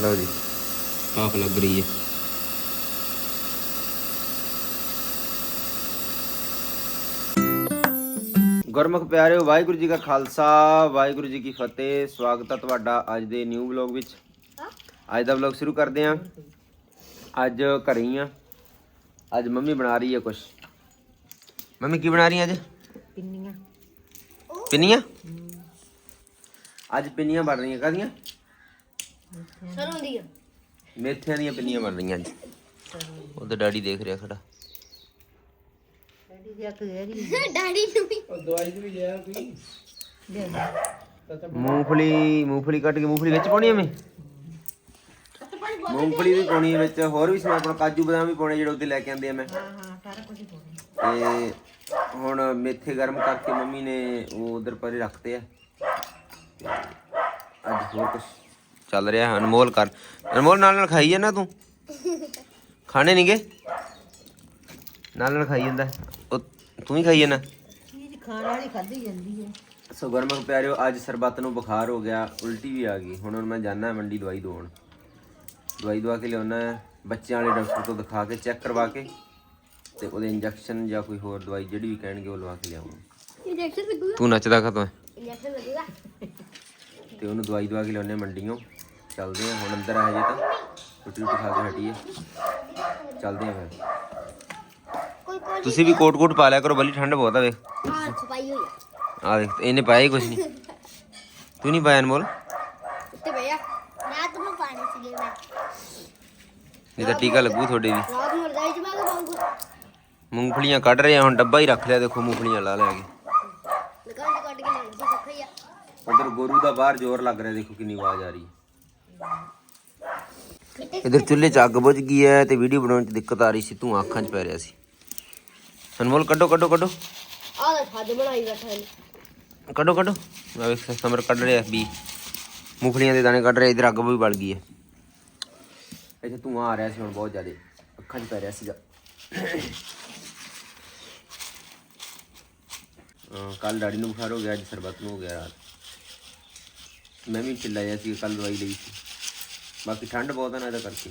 ਲਓ ਜੀ। ਭਾਫ ਲੱਗ ਰਹੀ ਹੈ। ਗੁਰਮੁਖ ਪਿਆਰਿਓ ਵਾਹਿਗੁਰੂ ਜੀ ਕਾ ਖਾਲਸਾ ਵਾਹਿਗੁਰੂ ਜੀ ਕੀ ਫਤਿਹ। ਸਵਾਗਤ ਹੈ ਤੁਹਾਡਾ ਅੱਜ ਦੇ ਨਿਊ ਵਲੌਗ ਵਿੱਚ। ਅੱਜ ਦਾ ਵਲੌਗ ਸ਼ੁਰੂ ਕਰਦੇ ਹਾਂ ਅੱਜ ਘਰੇ ਹੀ ਆ। ਅੱਜ ਮੰਮੀ ਬਣਾ ਰਹੀ ਹੈ ਕੁਝ ਮੰਮੀ ਕੀ ਬਣਾ ਰਹੀ ਹੈ ਅੱਜ? ਪਿੰਨੀਆਂ। ਪਿੰਨੀਆਂ? ਅੱਜ ਪਿੰਨੀਆਂ ਬਣ ਰਹੀਆਂ ਕਾਹਦੀਆਂ? ਸਰੋਂ ਦੀਆਂ ਮੇਥਿਆਂ ਦੀਆਂ ਪਿੰਨੀਆਂ ਬਣ ਰਹੀਆਂ ਅੱਜ ਉਹਦਾ ਡੈਡੀ ਦੇਖ ਰਿਹਾ ਖੜਾ। ਡੈਡੀ ਅੱਖ ਗਹਿਰੀ ਡੈਡੀ ਨੂੰ ਵੀ। ਦੇ ਮੂੰਗਫਲੀ ਮੂੰਗਫਲੀ ਕੱਟ ਕੇ ਮੂੰਗਫਲੀ ਵਿੱਚ ਪਾਉਣੀ ਐ ਮੈਂ? ਮੂੰਗਫਲੀ ਵੀ ਪਾਉਣੀ ਹੈ। ਵਿੱਚ ਹੋਰ ਵੀ ਸਮਾਨ ਆਪਣਾ ਕਾਜੂ ਬਦਾਮ ਵੀ ਪਾਉਣੇ ਜਿਹੜੇ ਉਹਦੇ ਲੈ ਕੇ ਆਂਦੇ ਆ ਮੈਂ। ਹਾਂ ਹਾਂ ਸਾਰਾ ਕੁਝ ਪਾਉਣਾ। ਤੇ ਹੁਣ ਮੇਥੇ ਗਰਮ ਕਰਕੇ ਮੰਮੀ ਨੇ ਉਹ ਉਧਰ ਪਰੇ ਰੱਖਤੇ ਆ। ਅੱਜ ਹੋਰ ਕੁਝ ਚੱਲ ਰਿਹਾ ਅਨਮੋਲ ਕਰ। ਅਨਮੋਲ ਨਾਲ ਨਾਲ ਖਾਈ ਜਾਂਦਾ ਤੂੰ? ਖਾਣੇ ਨਹੀਂਗੇ ਨਾਲ ਨਾਲ ਖਾਈ ਜਾਂਦਾ ਉਹ ਤੂੰ ਹੀ ਖਾਈ ਜਾਂਦਾ ਚੀਜ਼ ਖਾਣ ਵਾਲੀ ਖਾਧੀ ਜਾਂਦੀ ਹੈ। ਸੋ ਗਰਮਕ ਪਿਆਰਿਓ ਅੱਜ ਸਰਬੱਤ ਨੂੰ ਬੁਖਾਰ ਹੋ ਗਿਆ ਉਲਟੀ ਵੀ ਆ ਗਈ। ਹੁਣ ਹੁਣ ਮੈਂ ਜਾਣਾ ਮੰਡੀ ਦਵਾਈ ਦਵਾਉਣ। ਦਵਾਈ ਦਵਾ ਕੇ ਲਿਆਉਣਾ ਹੈ। ਬੱਚਿਆਂ ਵਾਲੇ ਡਾਕਟਰ ਤੋਂ ਦਿਖਾ ਕੇ ਚੈੱਕ ਕਰਵਾ ਕੇ ਤੇ ਉਹਦੇ ਇੰਜੈਕਸ਼ਨ ਜਾਂ ਕੋਈ ਹੋਰ ਦਵਾਈ ਜਿਹੜੀ ਵੀ ਕਹਿਣਗੇ ਉਹ ਲਵਾ ਕੇ ਲਿਆਉਂਗਾ ਇੰਜੈਕਸ਼ਨ ਲੱਗੂਗਾ? ਤੂੰ ਨੱਚਦਾ ਖਤਮ ਇੰਜੈਕਸ਼ਨ ਲੱਗੂਗਾ? ਤੇ ਉਹਨੂੰ ਦਵਾਈ ਦਵਾ ਕੇ ਲਿਆਉਣੇ ਮੰਡੀੋਂ ਚੱਲਦੇ ਆ ਹੁਣ ਅੰਦਰ ਆ ਜੇ ਤਾਂ। ਰੋਟੀ ਰੋਟੀ ਖਾ ਕੇ ਹਟੀਏ ਚੱਲਦੇ ਆ ਫਿਰ। ਕੋਈ ਕੋਈ ਤੁਸੀਂ ਵੀ ਕੋਟ ਕੋਟ ਪਾ ਲਿਆ ਕਰੋ ਬਲੀ ਠੰਡ ਬਹੁਤ ਆ ਵੇਖ। ਹਾਂ ਛਪਾਈ ਹੋਈ ਆ। ਆ ਦੇਖ ਇਹਨੇ ਪਾਇਆ ਹੀ ਕੁਛ ਨਹੀਂ। ਤੂੰ ਨਹੀਂ ਪਾਇਆ ਅਨਮੋਲ? ਉੱਤੇ ਭਈਆ ਰਾਤ ਨੂੰ ਪਾਣੀ ਸੀਗੇ ਮੈਂ। ਨਹੀਂ ਤਾਂ ਟੀਕਾ ਲੱਗੂ ਤੁਹਾਡੇ ਵੀ। ਰਾਤ ਨੂੰ ਰਜਾਈ ਚ ਮੈਂ ਪਾਉਂਗਾ। ਮੂੰਗਫਲੀਆਂ ਕੱਢ ਰਹੇ ਆ ਹੁਣ ਡੱਬਾ ਹੀ ਰੱਖ ਲਿਆ ਦੇਖੋ ਮੂੰਗਫਲੀਆਂ ਲਾ ਲੈ ਕੇ ਦੁਕਾਨ ਤੋਂ ਕੱਢ ਕੇ ਲੈਣੀ ਸੀ ਸੁੱਖੀ ਆ। ਉਧਰ ਗੋਰੂ ਦਾ ਬਾਹਰ ਜ਼ੋਰ ਲੱਗ ਰਿਹਾ ਦੇਖੋ ਕਿੰਨੀ ਆਵਾਜ਼ ਆ ਰਹੀ ਇਧਰ ਚੁੱਲ੍ਹੇ 'ਚ ਅੱਗ ਬੁਝ ਗਈ ਹੈ ਤੇ ਵੀਡੀਓ ਬਣਾਉਣ 'ਚ ਦਿੱਕਤ ਆ ਰਹੀ ਸੀ ਤੂੰ ਅੱਖਾਂ 'ਚ ਪੈ ਰਿਹਾ ਸੀ। ਅਨਮੋਲ ਕੱਢੋ ਕੱਢੋ ਕੱਢੋ। ਆਹ ਲੈ ਖਾਦ ਬਣਾਈ ਬੈਠਾ ਇਹਨੇ। ਕੱਢੋ ਕੱਢੋ। ਆ ਵੇਖ ਸਮਰ ਕੱਢ ਰਿਹਾ ਵੀ ਮੂੰਗਫਲੀਆਂ ਦੇ ਦਾਣੇ ਕੱਢ ਰਿਹਾ ਇਧਰ ਅੱਗ ਵੀ ਬਲ ਗਈ ਹੈ। ਇੱਥੇ ਧੂਆਂ ਆ ਰਿਹਾ ਸੀ ਹੁਣ ਬਹੁਤ ਜ਼ਿਆਦਾ ਅੱਖਾਂ 'ਚ ਪੈ ਰਿਹਾ ਸੀਗਾ। ਕੱਲ ਡੈਡੀ ਨੂੰ ਬੁਖਾਰ ਹੋ ਗਿਆ ਅੱਜ ਸਰਬਤ ਨੂੰ ਹੋ ਗਿਆ ਰਾਤ। ਮੈਂ ਵੀ ਚਿੱਲਾ ਜਿਹਾ ਸੀ ਕੱਲ ਦਵਾਈ ਲਈ ਸੀ। ਬਾਕੀ ਠੰਡ ਬਹੁਤ ਆ ਨਾ ਇਹਦਾ ਕਰਕੇ।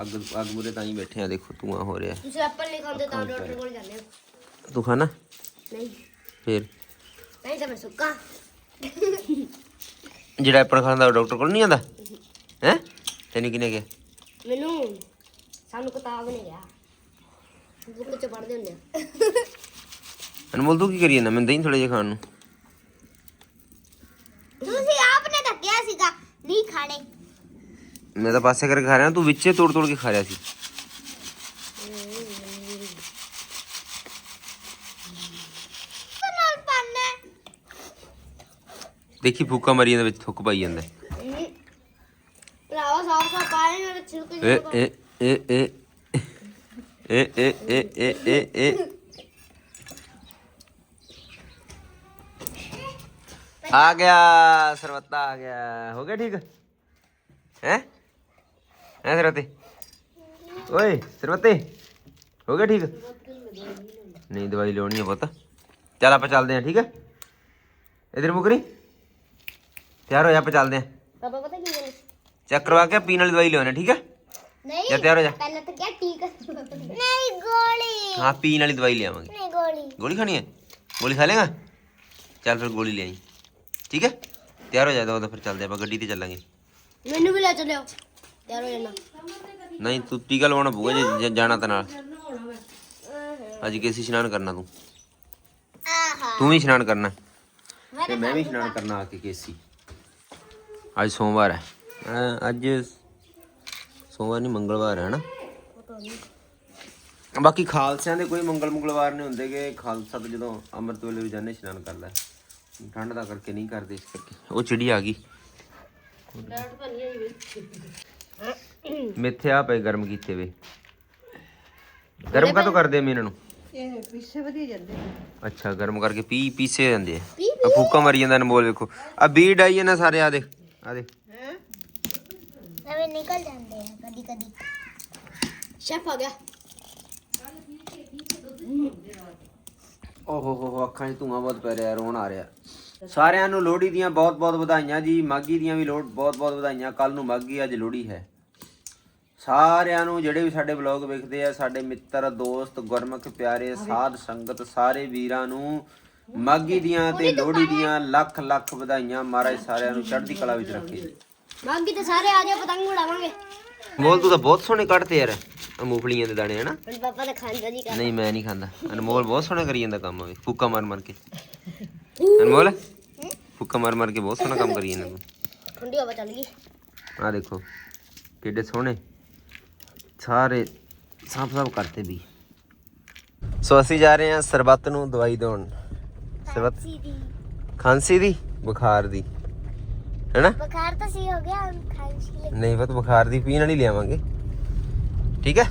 ਅੱਗ ਅੱਗ ਮੂਰੇ ਤਾਂ ਹੀ ਬੈਠੇ ਆ ਦੇਖੋ ਧੂਆਂ ਹੋ ਰਿਹਾ। ਤੁਸੀਂ ਐਪਲ ਨਹੀਂ ਖਾਂਦੇ ਤਾਂ ਡਾਕਟਰ ਕੋਲ ਜਾਂਦੇ ਹੋ। ਤੂੰ ਖਾਣਾ? ਨਹੀਂ। ਫੇਰ? ਨਹੀਂ ਤਾਂ ਮੈਂ ਸੁੱਕਾ। ਜਿਹੜਾ ਐਪਲ ਖਾਂਦਾ ਉਹ ਡਾਕਟਰ ਕੋਲ ਨਹੀਂ ਆਂਦਾ ਹੈ? ਤੈਨੂੰ ਕਿਨੇ ਕਿਹਾ? ਮੈਨੂੰ ਸਾਨੂੰ ਕਿਤਾਬ ਨਹੀਂ ਗਿਆ ਬੁੱਕ ਚ ਪੜ੍ਹਦੇ ਹੁੰਦੇ ਆ। ਅਨਮੋਲ ਤੂੰ ਕੀ ਕਰੀ ਜਾਂਦਾ? ਮੈਨੂੰ ਦਹੀਂ ਥੋੜੇ ਜਿਹਾ ਖਾਣ ਨੂੰ। ਤੁਸੀਂ ਆਪਨੇ ਦੱਸਿਆ ਸੀਗਾ ਨਹੀਂ ਖਾਣੇ। ਮੈਂ ਤਾਂ ਪਾਸੇ ਕਰਕੇ ਖਾ ਰਿਹਾ ਤੂੰ ਵਿੱਚੇ ਤੋੜ ਤੋੜ ਕੇ ਖਾ ਰਿਹਾ ਸੀ ਦੇਖੀ ਫੂਕਾ ਮਾਰੀ ਜਾਂਦਾ ਵਿੱਚ ਥੁੱਕ ਪਾਈ ਜਾਂਦਾ ਭਰਾਵਾ ਸਾਫ਼ ਸਾਫ਼ ਪਾਣੀ ਨਾਲ ਛਿਲਕੇ ਏ ਏ ਏ ਏ ਏ ਏ ਏ ਏ ਏ ਏ ਆ ਗਿਆ ਸਰਵਤਾ ਆ ਗਿਆ ਹੋ ਗਿਆ ਠੀਕ ਹੈ ਹੈ ਸਰਵਤੇ। ਓਏ ਸਰਵਤੇ ਹੋ ਗਿਆ ਠੀਕ? ਨਹੀਂ ਦਵਾਈ ਲਿਆਉਣੀ ਹੈ ਪੁੱਤ। ਚੱਲ ਆਪਾਂ ਚੱਲਦੇ ਹਾਂ ਠੀਕ ਹੈ? ਇਧਰ ਮੁਕਰੀ। ਤਿਆਰ ਹੋ ਜਾ ਆਪਾਂ ਚੱਲਦੇ ਹਾਂ। ਪਾਪਾ ਪਤਾ ਕੀ ਕਹਿੰਦੇ ਚੈੱਕ ਕਰਵਾ ਕੇ ਪੀਣ ਵਾਲੀ ਦਵਾਈ ਲਿਆਉਣਾ ਠੀਕ ਹੈ? ਨਹੀਂ ਜਾ ਤਿਆਰ ਹੋ ਜਾ। ਪਹਿਲਾਂ ਤਾਂ ਕਿਹਾ ਠੀਕ ਨਹੀਂ ਗੋਲੀ। ਹਾਂ ਪੀਣ ਵਾਲੀ ਦਵਾਈ ਲਿਆਵਾਂਗੇ। ਨਹੀਂ ਗੋਲੀ। ਗੋਲੀ ਖਾਣੀ ਹੈ? ਗੋਲੀ ਖਾ ਲੇਗਾ ਚੱਲ ਫਿਰ ਗੋਲੀ ਲਿਆਈ ਠੀਕ ਹੈ? ਤਿਆਰ ਹੋ ਜਾ ਦੋ ਫਿਰ ਚੱਲਦੇ ਆਪਾਂ ਗੱਡੀ ਤੇ ਚੱਲਾਂਗੇ। ਮੈਨੂੰ ਵੀ ਲੈ ਚੱਲਿਓ। ਤਿਆਰ ਹੋ ਜਾਣਾ। ਨਹੀਂ ਤੂੰ ਟੀਕਾ ਲਵਾਉਣਾ ਪਊਗਾ ਜੇ ਜੇ ਜਾਣਾ ਤਾਂ ਨਾਲ। ਅੱਜ ਕੇਸੀ ਇਸ਼ਨਾਨ ਕਰਨਾ ਤੂੰ। ਆਹਾ। ਤੂੰ ਵੀ ਇਸ਼ਨਾਨ ਕਰਨਾ। ਤੇ ਮੈਂ ਵੀ ਇਸ਼ਨਾਨ ਕਰਨਾ ਆ ਕੇ ਕੇਸੀ। ਅੱਜ ਸੋਮਵਾਰ ਹੈ। ਅਹ ਅੱਜ ਸੋਮਵਾਰ ਨਹੀਂ ਮੰਗਲਵਾਰ ਹੈ ਨਾ ਬਾਕੀ ਖਾਲਸਿਆਂ ਦੇ ਕੋਈ ਮੰਗਲ ਮੰਗਲਵਾਰ ਨਹੀਂ ਹੁੰਦੇ ਕਿ ਖਾਲਸਾ ਤਾਂ ਜਦੋਂ ਅੰਮ੍ਰਿਤ ਵੇਲੇ ਰੋਜ਼ਾਨਾ ਇਸ਼ਨਾਨ ਕਰਦਾ ਹੈ। ਠੰਡ ਦਾ ਕਰਕੇ ਨਹੀਂ ਕਰਦੇ ਇਸ ਕਰਕੇ। ਉਹ ਚਿੜੀ ਆ ਗਈ। ਮੇਥੇ ਆ ਪਏ ਗਰਮ ਕੀਤੇ ਵੇ। ਗਰਮ ਕਾਹਤੋਂ ਕਰਦੇ ਮੈਂ ਇਹਨਾਂ ਨੂੰ? ਇਹ ਪਿੱਛੇ ਵਧੀਆ ਜਾਂਦੇ ਅੱਛਾ ਗਰਮ ਕਰਕੇ ਪੀ ਪੀਸੇ ਜਾਂਦੇ ਆ। ਆ ਫੂਕਾ ਮਾਰੀ ਜਾਂਦਾ ਅਨਮੋਲ ਵੇਖੋ। ਆ ਬੀੜ ਆਈ ਨਾ ਸਾਰੇ ਆ ਦੇਖ ਆ ਹੈ? ਨਵੇਂ ਨਿਕਲ ਜਾਂਦੇ ਆ ਕਦੀ ਕਦੀ ਸ਼ੈਫ ਆ ਗਿਆ। ਓਹੋ ਹੋ ਹੋ ਅੱਖਾਂ 'ਚ ਧੂਆਂ ਬਹੁਤ ਪੈ ਰਿਹਾ ਰੋਣ ਆ ਰਿਹਾ। ਸਾਰਿਆਂ ਨੂੰ ਲੋਹੜੀ ਦੀਆਂ ਬਹੁਤ-ਬਹੁਤ ਵਧਾਈਆਂ ਜੀ ਮਾਗੀ ਦੀਆਂ ਵੀ ਲੋੜ ਬਹੁਤ-ਬਹੁਤ ਵਧਾਈਆਂ। ਕੱਲ ਨੂੰ ਮਾਗੀ ਅੱਜ ਲੋਹੜੀ ਹੈ। ਸਾਰਿਆਂ ਨੂੰ ਜਿਹੜੇ ਵੀ ਸਾਡੇ ਵਲੌਗ ਵੇਖਦੇ ਆ ਸਾਡੇ ਮਿੱਤਰ ਦੋਸਤ ਗੁਰਮੁਖ ਪਿਆਰੇ ਸਾਧ ਸੰਗਤ ਸਾਰੇ ਵੀਰਾਂ ਨੂੰ ਮਾਗੀ ਦੀਆਂ ਤੇ ਲੋਹੜੀ ਦੀਆਂ ਲੱਖ ਲੱਖ ਵਧਾਈਆਂ ਮਹਾਰਾਜ ਸਾਰਿਆਂ ਨੂੰ ਚੜ੍ਹਦੀ ਕਲਾ ਵਿੱਚ ਰੱਖੇ। ਬਾਕੀ ਤੇ ਸਾਰੇ ਆ ਜਾਓ ਪਤੰਗ ਉਡਾਵਾਂਗੇ। ਮੋਲ ਤੂੰ ਤਾਂ ਬਹੁਤ ਸੋਹਣੇ ਕੱਢਦੇ ਯਾਰ ਆਹ ਮੂੰਗਫਲੀਆਂ ਦੇ ਦਾਣੇ ਹਨਾ? ਹੁਣ ਪਾਪਾ ਤਾਂ ਖਾਂਦਾ ਨਹੀਂ ਕਰ ਨਹੀਂ ਮੈਂ ਨਹੀਂ ਖਾਂਦਾ। ਅਨਮੋਲ ਬਹੁਤ ਸੋਹਣਾ ਕਰੀ ਜਾਂਦਾ ਕੰਮ ਆ ਫੁੱਕਾ ਮਾਰ ਮਾਰ ਕੇ। ਅਨਮੋਲ ਫੁੱਕਾ ਮਾਰ ਮਾਰ ਕੇ ਬਹੁਤ ਸੋਹਣਾ ਕੰਮ ਕਰੀ ਜਾਂਦਾ ਤੂੰ। ਠੰਡੀ ਹਵਾ ਚੱਲ ਗਈ। ਆ ਦੇਖੋ ਕਿੱਡੇ ਸੋਹਣੇ। ਸਾਰੇ ਸਾਫ਼ ਸਾਫ਼ ਕਰਤੇ ਵੀ। ਸੋ ਅਸੀਂ ਜਾ ਰਹੇ ਹਾਂ ਸਰਬੱਤ ਨੂੰ ਦਵਾਈ ਦੇਣ। ਸਰਬੱਤ ਖਾਂਸੀ ਦੀ। ਬੁਖਾਰ ਦੀ। ਹੈਨਾ? ਬੁਖਾਰ ਤਾਂ ਸੀ ਹੋ ਗਿਆ ਖਾਂਸੀ ਨਹੀਂ ਬਤ ਬੁਖਾਰ ਦੀ ਪੀਣ ਵਾਲੀ ਲਿਆਵਾਂਗੇ। ਠੀਕ ਹੈ?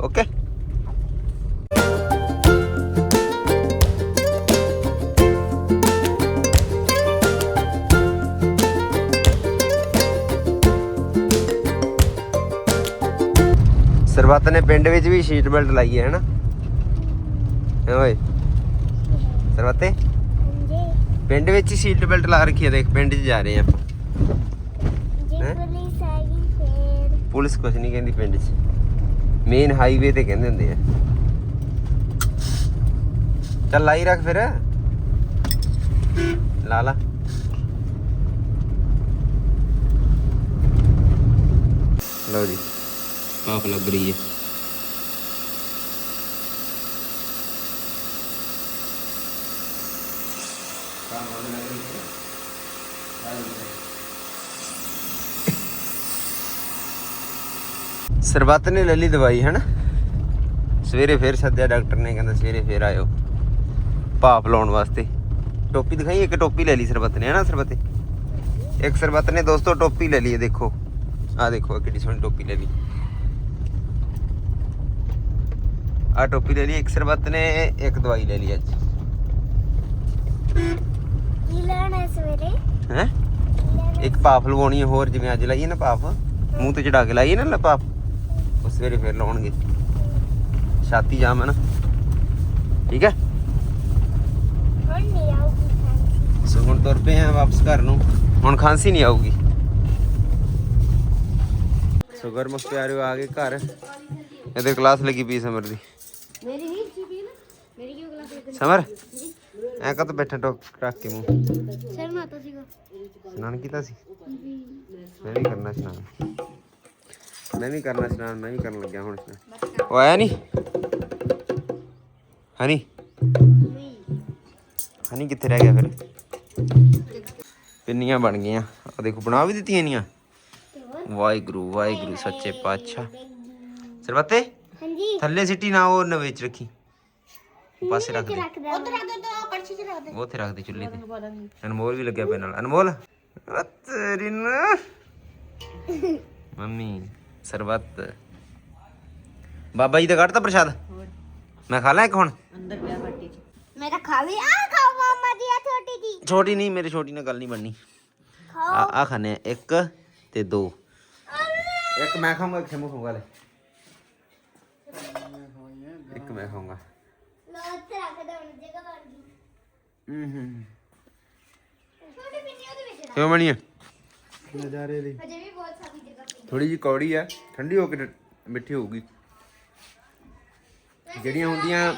ਓਕੇ। ਸਰਬੱਤ ਨੇ ਪਿੰਡ ਵਿੱਚ ਵੀ ਸ਼ੀਟ ਬੈਲਟ ਲਾਈ ਹੈ ਹੈਨਾ? ਓਏ? ਸਰਬੱਤੇ? ਪਿੰਡ ਵਿੱਚ ਹੀ ਸੀਟ ਬੈਲਟ ਲਾ ਰੱਖੀ ਹੈ ਦੇਖ ਪਿੰਡ 'ਚ ਜਾ ਰਹੇ ਆਪਾਂ। ਪੁਲਿਸ ਕੁਝ ਨਹੀਂ ਕਹਿੰਦੀ ਪਿੰਡ 'ਚ। ਮੇਨ ਹਾਈਵੇ ਤੇ ਕਹਿੰਦੇ ਹੁੰਦੇ ਆ। ਚੱਲ ਲਾਈ ਰੱਖ ਫਿਰ। ਲਾ ਲਾ। ਲਓ ਜੀ। ਪਾਪ ਲੱਗ ਰਹੀ ਹੈ। ਸਰਬੱਤ ਨੇ ਲੈ ਲਈ ਦਵਾਈ, ਹਨਾ? ਸਵੇਰੇ ਫੇਰ ਸੱਦਿਆ ਡਾਕਟਰ ਨੇ, ਕਹਿੰਦਾ ਸਵੇਰੇ ਫੇਰ ਆਇਓ ਭਾਪ ਲਾਉਣ ਵਾਸਤੇ। ਟੋਪੀ ਦਿਖਾਈ, ਇੱਕ ਟੋਪੀ ਲੈ ਲਈ ਸਰਬੱਤ ਨੇ, ਹਨਾ ਸਰਬੱਤੇ? ਇੱਕ ਸਰਬੱਤ ਨੇ ਦੋਸਤੋ, ਟੋਪੀ ਲੈ ਲਈ ਹੈ, ਦੇਖੋ। ਆਹ ਦੇਖੋ, ਆਹ ਸੋਹਣੀ ਟੋਪੀ ਲੈ ਲਈ। ਆਹ ਟੋਪੀ ਲੈ ਲਈ ਇੱਕ ਸਰਬੱਤ ਨੇ ਇੱਕ ਦਵਾਈ ਲੈ ਲਈ ਅੱਜ। ਕੀ ਲੈਣਾ ਸਵੇਰੇ? ਹੈ? ਇੱਕ ਪਾਪ ਲਵਾਉਣੀ ਹੈ ਹੋਰ ਜਿਵੇਂ ਅੱਜ ਲਾਈਏ ਨਾ ਪਾਪ। ਮੂੰਹ ਤੇ ਚੜਾ ਕੇ ਲਾਈਏ ਨਾ ਪਾਪ। ਉਹ ਸਵੇਰੇ ਫੇਰ ਲਾਉਣਗੇ। ਛਾਤੀ ਜਾਮ ਹੈ ਨਾ। ਠੀਕ ਹੈ? ਹੁਣ ਸੋ ਤੁਰ ਪਏ ਆ ਵਾਪਸ ਘਰ ਨੂੰ। ਹੁਣ ਖਾਂਸੀ ਨਹੀਂ ਆਊਗੀ। ਸੋ ਗਰਮਕ ਪਿਆਰਿਓ ਆ ਗਏ ਘਰ। ਇਹਦੇ ਕਲਾਸ ਲੱਗੀ ਪਈ ਸਮਰ ਦੀ। ਮੇਰੀ ਨਹੀਂ ਸੀ ਵੀ ਨਾ ਮੇਰੀ ਕਿਉਂ ਗਲਾ ਦੇ ਸਮਰ ਐ ਕਾ ਬੈਠਾ ਟੋਕ ਰੱਖ ਕੇ ਮੂੰਹ? ਸਰ ਮਾਤਾ ਸੀਗਾ। ਇਸ਼ਨਾਨ ਕੀਤਾ ਸੀ? ਮੈਂ ਵੀ ਕਰਨਾ ਇਸ਼ਨਾਨ। ਮੈਂ ਵੀ ਕਰਨਾ ਇਸ਼ਨਾਨ ਮੈਂ ਵੀ ਕਰਨ ਲੱਗਿਆ ਹੁਣ ਇਸ਼ਨਾਨ। ਉਹ ਆਇਆ ਨਹੀਂ? ਹਨੀ? ਹਨੀ ਕਿੱਥੇ ਰਹਿ ਗਿਆ ਫਿਰ? ਪਿੰਨੀਆਂ ਬਣ ਗਈਆਂ। ਆ ਦੇਖੋ ਬਣਾ ਵੀ ਦਿੱਤੀਆਂ ਨੀਆਂ ਵਾਹਿਗੁਰੂ ਵਾਹਿਗੁਰੂ ਸੱਚੇ ਪਾਤਸ਼ਾਹ। ਸਰਬੱਤੇ? ਹਾਂਜੀ। ਥੱਲੇ ਸਿੱਟੀ ਨਾ ਉਹ ਨਵੇਂ ਚ ਰੱਖੀ। ਪਾਸੇ ਰੱਖ ਦੇ। ਰੱਖਦਾ ਉਧਰ ਰੱਖ ਦੋ ਕੜਛੀ ਚ ਰੱਖ ਦੇ। ਉਹ ਉੱਥੇ ਰੱਖ ਦੇ ਚੁੱਲ੍ਹੇ ਤੇ। ਅਨਮੋਲ ਵੀ ਲੱਗਿਆ ਪਿਆ ਨਾਲ। ਅਨਮੋਲ ਆ ਤੇਰੀ ਨਾ ਮੰਮੀ ਸਰਬੱਤ। ਬਾਬਾ ਜੀ ਦਾ ਕੱਢਤਾ ਪ੍ਰਸ਼ਾਦ? ਮੈਂ ਖਾ ਲਾਂ ਇੱਕ ਹੁਣ? ਅੰਦਰ ਪਿਆ ਹੱਟੀ ਚ। ਮੈਂ ਤਾਂ ਖਾ ਲਈ ਆ ਖਾਓ ਮਾਮਾ ਦੀ ਆ ਛੋਟੀ ਜੀ। ਛੋਟੀ ਨਹੀਂ ਮੇਰੀ ਛੋਟੀ ਨਾਲ ਗੱਲ ਨਹੀਂ ਬਣਨੀ। ਆ ਆ। ਖਾਣੇ ਇੱਕ ਤੇ ਦੋ। ਇੱਕ ਮੈਂ ਖਾਊਂਗਾ ਇੱਕ ਸ਼ਮੂ ਖਾਊਗਾ ਲੈ ਇੱਕ ਮੈਂ ਖਾਊਂਗਾ। ਲੋ ਉੱਥੇ ਰੱਖ ਦੇ ਹੁਣ ਜਗ੍ਹਾ ਬਣ ਗਈ। ਹੂੰ ਹੂੰ ਛੋਟੀ ਪਿੰਨੀ ਉਹਦੇ ਵਿੱਚ ਰੱਖ। ਕਿਉਂ ਬਣੀ ਆ? ਨਜ਼ਾਰੇ ਦੀ ਅਜੇ ਵੀ ਬਹੁਤ ਸਾਰੀ ਜਗ੍ਹਾ ਪਈ। ਥੋੜੀ ਜੀ ਕੌੜੀ ਆ ਠੰਡੀ ਹੋ ਕੇ ਟ- ਮਿੱਠੀ ਹੋਊਗੀ। ਜਿਹੜੀਆਂ ਹੁੰਦੀਆਂ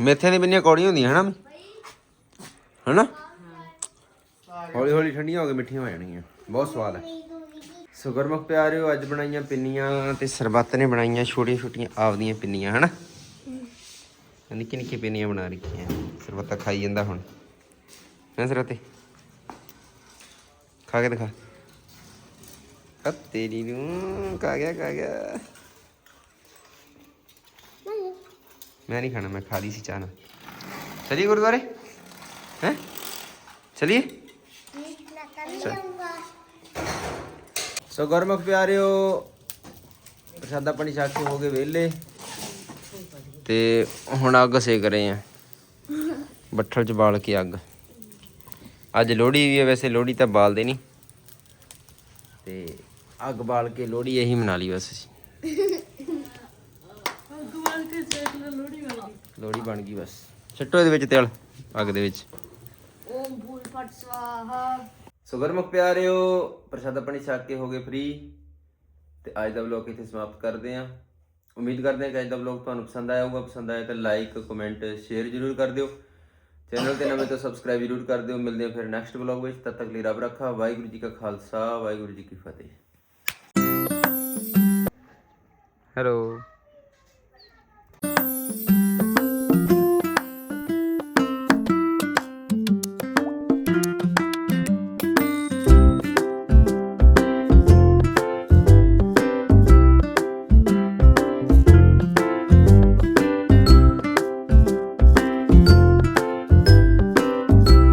ਮੇਥੇ ਦੀਆਂ ਪਿੰਨੀਆਂ ਕੌੜੀਆਂ ਹੁੰਦੀਆਂ ਹਨਾ? ਹਨਾ? ਹੌਲੀ ਹੌਲੀ ਠੰਡੀਆਂ ਹੋ ਕੇ ਮਿੱਠੀਆਂ ਹੋ ਜਾਣਗੀਆਂ। ਬਹੁਤ ਸਵਾਦ ਹੈ ਸੋ ਗੁਰਮੁਖ ਪਿਆਰਿਓ ਅੱਜ ਬਣਾਈਆਂ ਪਿੰਨੀਆਂ ਤੇ ਸਰਬੱਤ ਨੇ ਬਣਾਈਆਂ ਛੋਟੀਆਂ ਛੋਟੀਆਂ ਆਪਦੀਆਂ ਪਿੰਨੀਆਂ ਹਨਾ? ਨਿੱਕੀ ਨਿੱਕੀ ਪਿੰਨੀਆਂ ਬਣਾ ਰੱਖੀਆਂ। ਸਰਬੱਤਾ ਖਾਈ ਜਾਂਦਾ ਹੁਣ। ਹੈ ਸਰਬੱਤੇ ਖਾ ਕੇ ਦਿਖਾ। ਆ ਤੇਰੀ ਨੂੰ ਕਾ ਗਿਆ ਕਾ ਗਿਆ। ਮੈਂ ਨਹੀਂ ਖਾਣਾ, ਮੈਂ ਖਾ ਲਈ ਸੀ ਚਾਹ ਨਾਲ। ਚਲਿਏ ਗੁਰਦੁਆਰੇ? ਹੈ? ਚਲਿਏ? ਮੈਂ ਕਰ ਲਊਂਗਾ ਸੋ ਗੁਰਮੁਖ ਪਿਆਰਿਓ, ਪ੍ਰਸ਼ਾਦਾ ਪਾਣੀ ਛਕ ਕੇ ਹੋ ਗਏ ਵਿਹਲੇ। ਤੇ ਹੁਣ ਅੱਗ ਸੇਕ ਰਹੇ ਆ। ਬੱਠਲ 'ਚ ਬਾਲ ਕੇ ਅੱਗ। ਅੱਜ ਲੋਹੜੀ ਵੀ ਹੈ ਵੈਸੇ ਲੋਹੜੀ ਤਾਂ ਬਾਲਦੇ ਨਹੀਂ। ਤੇ ਅੱਗ ਬਾਲ ਕੇ ਲੋਹੜੀ ਇਹੀ ਮਨਾ ਲਈ ਬਸ ਅਸੀਂ। ਲੋਹੜੀ ਬਣ ਗਈ। ਬਸ। ਛੱਟੋ ਇਹਦੇ ਵਿੱਚ ਤੇਲ ਅੱਗ ਦੇ ਵਿੱਚ। ਓਮ ਭੂਲ ਫਟ ਸਵਾਹਾ। ਸੋ ਗੁਰਮੁਖ ਪਿਆਰਿਓ ਪ੍ਰਸ਼ਾਦਾ ਪਾਣੀ ਛਕ ਕੇ ਹੋ ਗਏ ਫ੍ਰੀ ਤੇ ਅੱਜ ਦਾ ਵਲੌਗ ਇੱਥੇ ਸਮਾਪਤ ਕਰਦੇ ਹਾਂ। ਉਮੀਦ ਕਰਦੇ ਹਾਂ ਕਿ ਅੱਜ ਦਾ ਵਲੌਗ ਤੁਹਾਨੂੰ ਪਸੰਦ ਆਇਆ ਹੋਊਗਾ। ਪਸੰਦ ਆਇਆ ਤਾਂ ਲਾਈਕ ਕਮੈਂਟ ਸ਼ੇਅਰ ਜ਼ਰੂਰ ਕਰ ਦਿਓ। ਚੈਨਲ ਤੇ ਨਵੇਂ ਤਾਂ ਸਬਸਕ੍ਰਾਈਬ ਜ਼ਰੂਰ ਕਰ ਦਿਓ। ਮਿਲਦੇ ਹਾਂ ਫਿਰ ਨੈਕਸਟ ਵਲੌਗ ਵਿੱਚ। ਤਦ ਤੱਕ ਲਈ ਰੱਬ ਰੱਖਾ। ਵਾਹਿਗੁਰੂ ਜੀ ਕਾ ਖਾਲਸਾ, ਵਾਹਿਗੁਰੂ ਜੀ ਕੀ ਫਤਿਹ। ਹੈਲੋ